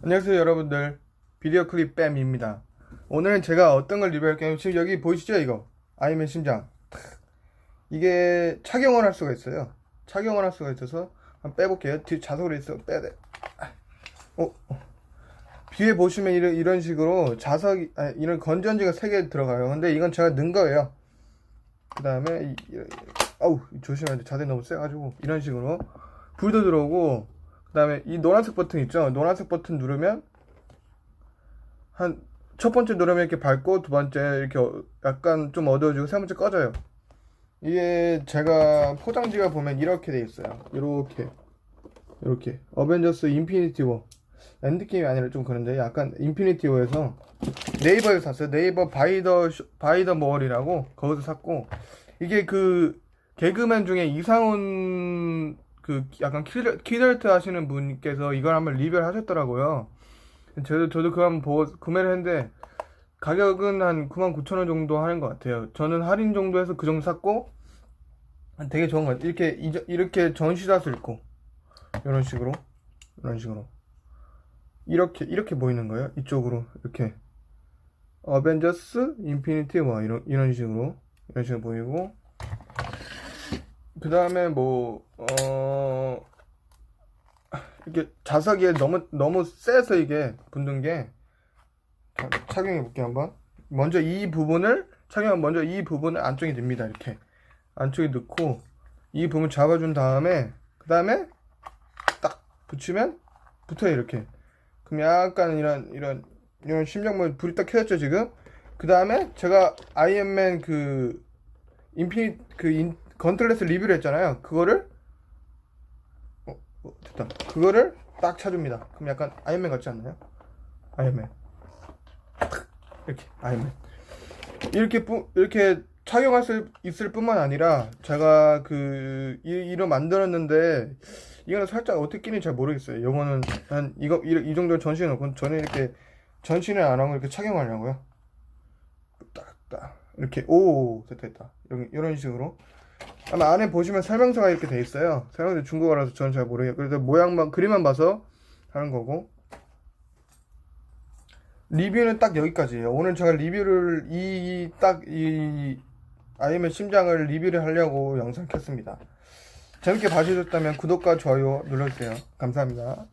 안녕하세요 여러분들. 비디오 클립 뺨입니다. 오늘은 제가 어떤 걸 리뷰할게요 지금 여기 보이시죠 이거? 아이맨 심장. 이게 착용을 할 수가 있어요. 착용을 할 수가 있어서 한번 빼볼게요. 뒤 자석으로 있어 빼야 돼 어, 어. 뒤에 보시면 이런, 이런 식으로 자석이 아, 이런 건전지가 3개 들어가요. 근데 이건 제가 넣은 거예요. 그 다음에 아우 조심해야 돼. 자세 너무 세가지고. 이런 식으로 불도 들어오고 그 다음에 이 노란색 버튼 있죠? 노란색 버튼 누르면 한 첫 번째 누르면 이렇게 밝고 두 번째 이렇게 어- 약간 좀 어두워지고 세 번째 꺼져요. 이게 제가 포장지가 보면 이렇게 돼 있어요. 이렇게. 이렇게. 어벤져스 인피니티 워. 엔드게임이 아니라 좀 그런데 약간 인피니티 워에서 네이버에서 샀어요. 네이버 바이더 쇼- 바이더 머얼이라고 거기서 샀고 이게 그 개그맨 중에 이상훈 그 약간 키덜, 키덜트 하시는 분께서 이걸 한번 리뷰를 하셨더라고요. 저도 저도 그거 한번 보고 구매를 했는데 가격은 한 99,000원 정도 하는 것 같아요. 저는 할인 정도 해서 그 정도 샀고 되게 좋은 것 같아요. 이렇게 이- 이렇게 전시할 수 있고 이런 식으로 이런 식으로 이렇게 이렇게 보이는 거예요. 이쪽으로 이렇게 어벤져스 인피니티 뭐 이런 이런 식으로 이런 식으로 보이고 그 다음에 뭐, 어, 이게 자석이 너무, 너무 세서 이게 붙는 게, 자, 착용해 볼게요, 한번. 먼저 이 부분을, 착용하면 먼저 이 부분을 안쪽에 넣습니다, 이렇게. 안쪽에 넣고, 이 부분 잡아준 다음에, 그 다음에 딱 붙이면 붙어요, 이렇게. 그럼 약간 이런, 이런, 이런 심장물 불이 딱 켜졌죠, 지금? 그 다음에 제가 아이언맨 그, 인피니, 그, 인, 건틀렛을 리뷰를 했잖아요. 그거를 어, 어, 됐다. 그거를 딱 차줍니다. 그럼 약간 아이언맨 같지 않나요? 아이언맨. 이렇게 아이언맨. 이렇게 뿌, 이렇게 착용할 수 있을 뿐만 아니라 제가 그 이, 이로 만들었는데 이거는 살짝 어떻게 끼는지 잘 모르겠어요. 요거는 한 이거 이, 이 정도 전시해 놓고 저는 이렇게 전시를 안 하고 이렇게 착용하려고요. 딱딱 이렇게 오 됐다 됐다 이런 식으로 아마 안에 보시면 설명서가 이렇게 돼 있어요. 설명서 중국어라서 저는 잘 모르겠고 그래서 모양만 그림만 봐서 하는 거고 리뷰는 딱 여기까지예요. 오늘 제가 리뷰를 이 딱이 아이맨 심장을 리뷰를 하려고 영상 켰습니다. 재밌게 봐주셨다면 구독과 좋아요 눌러주세요. 감사합니다.